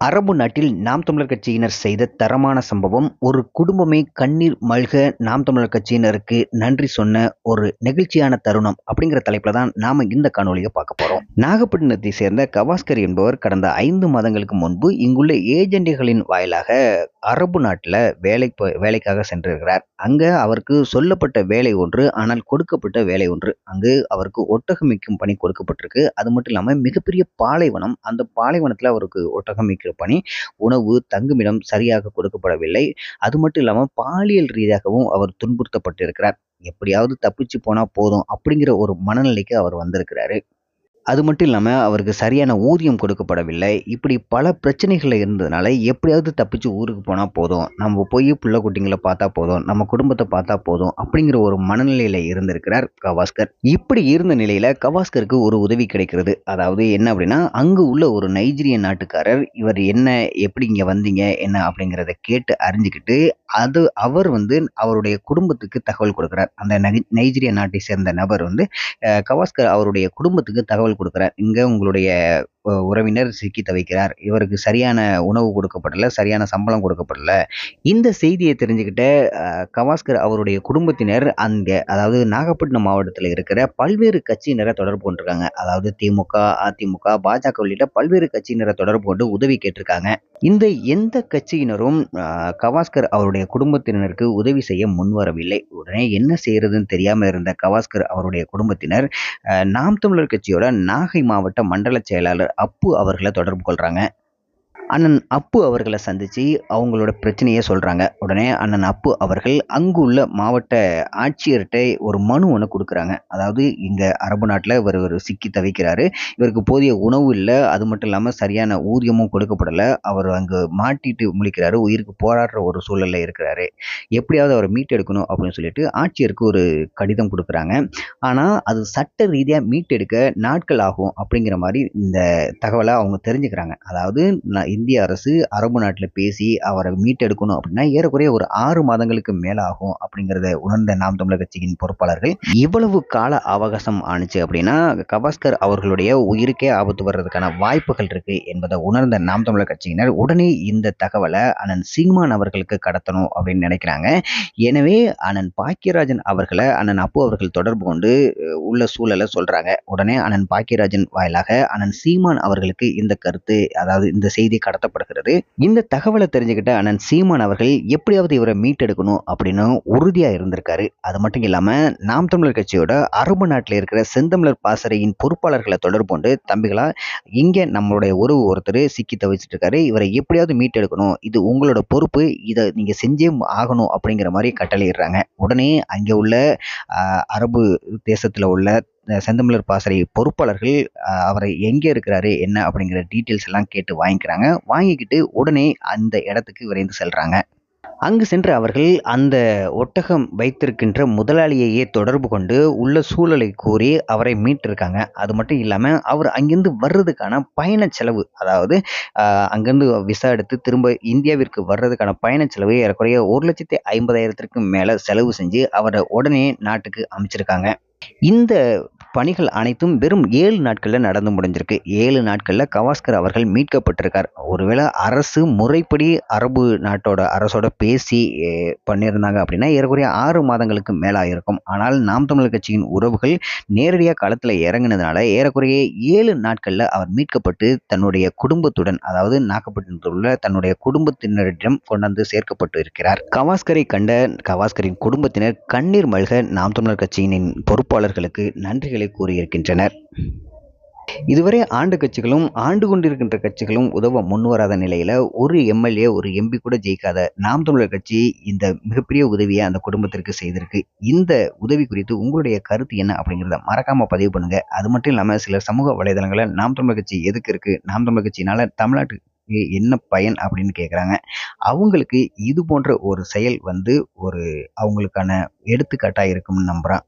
அரபு நாட்டில் நாம் தமிழர் கட்சியினர் செய்த தரமான சம்பவம் ஒரு குடும்பமே கண்ணீர் மல்க நாம் தமிழர் கட்சியினருக்கு நன்றி சொன்ன ஒரு நெகிழ்ச்சியான தருணம் அப்படிங்கிற தலைப்பில் தான் நாம இந்த காணொலியை பார்க்க போறோம். நாகப்பட்டினத்தை சேர்ந்த கவாஸ்கர் என்பவர் கடந்த ஐந்து மாதங்களுக்கு முன்பு இங்குள்ள ஏஜெண்டுகளின் வாயிலாக அரபு நாட்டில் வேலை வேலைக்காக சென்றிருக்கிறார். அங்க அவருக்கு சொல்லப்பட்ட வேலை ஒன்று ஆனால் கொடுக்கப்பட்ட வேலை ஒன்று. அங்கு அவருக்கு ஒட்டகமிக்கும் பணி கொடுக்கப்பட்டிருக்கு. அது மட்டும் இல்லாமல் மிகப்பெரிய பாலைவனம் அந்த பாலைவனத்தில் அவருக்கு ஒட்டகமிக்கிற பணி உணவு தங்குமிடம் சரியாக கொடுக்கப்படவில்லை. அது மட்டும் இல்லாமல் பாலியல் ரீதியாகவும் அவர் துன்புறுத்தப்பட்டிருக்கிறார். எப்படியாவது தப்பிச்சு போனா போதும் அப்படிங்கிற ஒரு மனநிலைக்கு அவர் வந்திருக்கிறாரு. அது மட்டும் இல்லாமல் அவருக்கு சரியான ஊதியம் கொடுக்கப்படவில்லை. இப்படி பல பிரச்சனைகள் இருந்ததுனால எப்படியாவது தப்பிச்சு ஊருக்கு போனால் போதும். நம்ம போய் பிள்ளை குட்டிங்களை பார்த்தா போதும். நம்ம குடும்பத்தை பார்த்தா போதும் அப்படிங்கிற ஒரு மனநிலையில் இருந்திருக்கிறார் கவாஸ்கர். இப்படி இருந்த நிலையில் கவாஸ்கருக்கு ஒரு உதவி கிடைக்கிறது. அதாவது என்ன அப்படின்னா அங்கு உள்ள ஒரு நைஜீரிய நாட்டுக்காரர் இவர் என்ன எப்படி இங்கே வந்தீங்க என்ன? அப்படிங்கிறத கேட்டு அறிஞ்சுக்கிட்டு அது அவர் வந்து அவருடைய குடும்பத்துக்கு தகவல் கொடுக்குறார். அந்த நைஜீரிய நாட்டை சேர்ந்த நபர் வந்து கவாஸ்கர் அவருடைய குடும்பத்துக்கு தகவல் கொடுக்குறேன். இங்கே உங்களுடைய உறவினர் சிக்கி தவிக்கிறார். இவருக்கு சரியான உணவு கொடுக்கப்படல சரியான சம்பளம் கொடுக்கப்படல. இந்த செய்தியை தெரிஞ்சுக்கிட்ட கவாஸ்கர் அவருடைய குடும்பத்தினர் அங்கே அதாவது நாகப்பட்டினம் மாவட்டத்தில் இருக்கிற பல்வேறு கட்சியினரை தொடர்பு கொண்டிருக்காங்க. அதாவது திமுக அதிமுக பாஜக உள்ளிட்ட பல்வேறு கட்சியினரை தொடர்பு கொண்டு உதவி கேட்டிருக்காங்க. இந்த எந்த கட்சியினரும் கவாஸ்கர் அவருடைய குடும்பத்தினருக்கு உதவி செய்ய முன்வரவில்லை உடனே என்ன செய்யறதுன்னு தெரியாமல் இருந்த கவாஸ்கர் அவருடைய குடும்பத்தினர் நாம் தமிழர் கட்சியோட நாகை மாவட்ட மண்டல செயலாளர் அப்பு அவர்களை தொடர்பு கொள்கிறாங்க அண்ணன் அப்பு அவர்களை சந்தித்து அவங்களோட பிரச்சனையை சொல்கிறாங்க உடனே அண்ணன் அப்பு அவர்கள் அங்கு உள்ள மாவட்ட ஆட்சியர்கிட்ட ஒரு மனு ஒன்று கொடுக்குறாங்க. அதாவது இங்கே அரபு நாட்டில் இவர் ஒரு சிக்கி தவிக்கிறாரு. இவருக்கு போதிய உணவு இல்லை. அது மட்டும் இல்லாமல் சரியான ஊதியமும் கொடுக்கப்படலை. அவர் அங்கே மாட்டிட்டு முழிக்கிறாரு. உயிருக்கு போராடுற ஒரு சூழலில் இருக்கிறாரு. எப்படியாவது அவரை மீட்டெடுக்கணும் அப்படின்னு சொல்லிட்டு ஆட்சியருக்கு ஒரு கடிதம் கொடுக்குறாங்க. ஆனால் அது சட்ட ரீதியாக மீட்டெடுக்க நாட்கள் ஆகும் அப்படிங்கிற மாதிரி இந்த தகவலை அவங்க தெரிஞ்சுக்கிறாங்க. அதாவது இந்திய அரசு அரபு நாட்டில் பேசி அவரை மீட்டெடுக்கணும் அப்படின்னா ஏறக்குறைய ஒரு ஆறு மாதங்களுக்கு மேலாகும் அப்படிங்கிறத உணர்ந்த நாம் தமிழர் கட்சியின் பொறுப்பாளர்கள். இவ்வளவு கால அவகாசம் ஆணுச்சு அப்படின்னா கவாஸ்கர் அவர்களுடைய உயிருக்கே ஆபத்து வர்றதுக்கான வாய்ப்புகள் இருக்கு என்பதை உணர்ந்த நாம் தமிழர் கட்சியினர் உடனே இந்த தகவலை அண்ணன் சீமான் அவர்களுக்கு கடத்தணும் அப்படின்னு நினைக்கிறாங்க. எனவே அண்ணன் பாக்கியராஜன் அவர்களை அண்ணன் அப்பு அவர்கள் தொடர்பு கொண்டு உள்ள சூழலை சொல்றாங்க. உடனே அண்ணன் பாக்கியராஜன் வாயிலாக அண்ணன் சீமான் அவர்களுக்கு இந்த கருத்து அதாவது இந்த செய்தி கடத்தப்படுகிறது இந்த தகவலை தெரிஞ்சுக்கிட்ட அண்ணன் சீமான் அவர்கள் எப்படியாவது இவரை மீட்டெடுக்கணும் அப்படின்னு உறுதியாக இருந்திருக்காரு. அது மட்டும் இல்லாமல் நாம் தமிழர் கட்சியோட அரபு நாட்டில் இருக்கிற செந்தமிழர் பாசறையின் பொறுப்பாளர்களை தொடர்பு கொண்டு தம்பிகளா இங்கே நம்மளுடைய உறவு ஒருத்தர் சிக்கி தவிச்சிட்டு இருக்காரு. இவரை எப்படியாவது மீட்டெடுக்கணும். இது உங்களோட பொறுப்பு. இதை நீங்கள் செஞ்சே ஆகணும் அப்படிங்கிற மாதிரி கட்டளையிடுறாங்க. உடனே அங்கே உள்ள அரபு தேசத்தில் உள்ள செந்தமிழர் பாசறை பொறுப்பாளர்கள் அவரை எங்கே இருக்கிறாரு என்ன அப்படிங்கிற டீட்டெயில்ஸ் எல்லாம் கேட்டு வாங்கிக்கிறாங்க. வாங்கிக்கிட்டு உடனே அந்த இடத்துக்கு விரைந்து செல்கிறாங்க அங்கு சென்று அவர்கள் அந்த ஒட்டகம் வைத்திருக்கின்ற முதலாளியையே தொடர்பு கொண்டு உள்ள சூழலை கூறி அவரை மீட்டிருக்காங்க. அது மட்டும் இல்லாமல் அவர் அங்கிருந்து வர்றதுக்கான பயண செலவு அதாவது அங்கேருந்து விசா எடுத்து திரும்ப இந்தியாவிற்கு வர்றதுக்கான பயண செலவு ஏறக்குறைய ஒரு லட்சத்தி ஐம்பதாயிரத்திற்கும் மேலே செலவு செஞ்சு அவரை உடனே நாட்டுக்கு அமைச்சிருக்காங்க. இந்த பணிகள் அனைத்தும் வெறும் ஏழு நாட்களில் நடந்து முடிஞ்சிருக்கு. ஏழு நாட்களில் கவாஸ்கர் அவர்கள் மீட்கப்பட்டிருக்கார். ஒருவேளை அரசு முறைப்படி அரபு நாட்டோட அரசோட பேசி பண்ணியிருந்தாங்க அப்படின்னா ஏறக்குறைய ஆறு மாதங்களுக்கு மேலாக இருக்கும் ஆனால் நாம் தமிழர் கட்சியின் உறவுகள் நேரடியாக களத்தில் இறங்கினதுனால ஏறக்குறைய ஏழு நாட்களில் அவர் மீட்கப்பட்டு தன்னுடைய குடும்பத்துடன் அதாவது நாகப்பட்டினத்தில் உள்ள தன்னுடைய குடும்பத்தினரிடம் கொண்டாந்து சேர்க்கப்பட்டு இருக்கிறார். கவாஸ்கரை கண்ட கவாஸ்கரின் குடும்பத்தினர் கண்ணீர் மல்க நாம் தமிழர் கட்சியின் பொறுப்பாளர்களுக்கு நன்றிகள் கூறியிருக்கின்றனர். இதுவரை ஆண்டு கட்சிகளும் ஆண்டு கொண்டிருக்கின்ற கட்சிகளும் உதவ முன்வராத நிலையில ஒரு எம்எல்ஏ ஒரு எம்பி கூட ஜெயிக்காத நாம் தமிழர் கட்சி இந்த மிகப்பெரிய உதவியை அந்த குடும்பத்திற்கு செய்திருக்கு. இந்த உதவி குறித்து உங்களுடைய கருத்து என்ன அப்படிங்கிறத மறக்காம பதிவு பண்ணுங்க. அது மட்டும் இல்லாம சில சமூக வலைதளங்களில் நாம் தமிழர் கட்சி எதுக்கு இருக்கு? நாம் தமிழர் கட்சியினால தமிழ்நாட்டுக்கு என்ன பயன் அப்படின்னு கேட்குறாங்க அவங்களுக்கு இது போன்ற ஒரு செயல் வந்து ஒரு அவங்களுக்கான எடுத்துக்காட்டாக இருக்கும்னு நம்புகிறேன்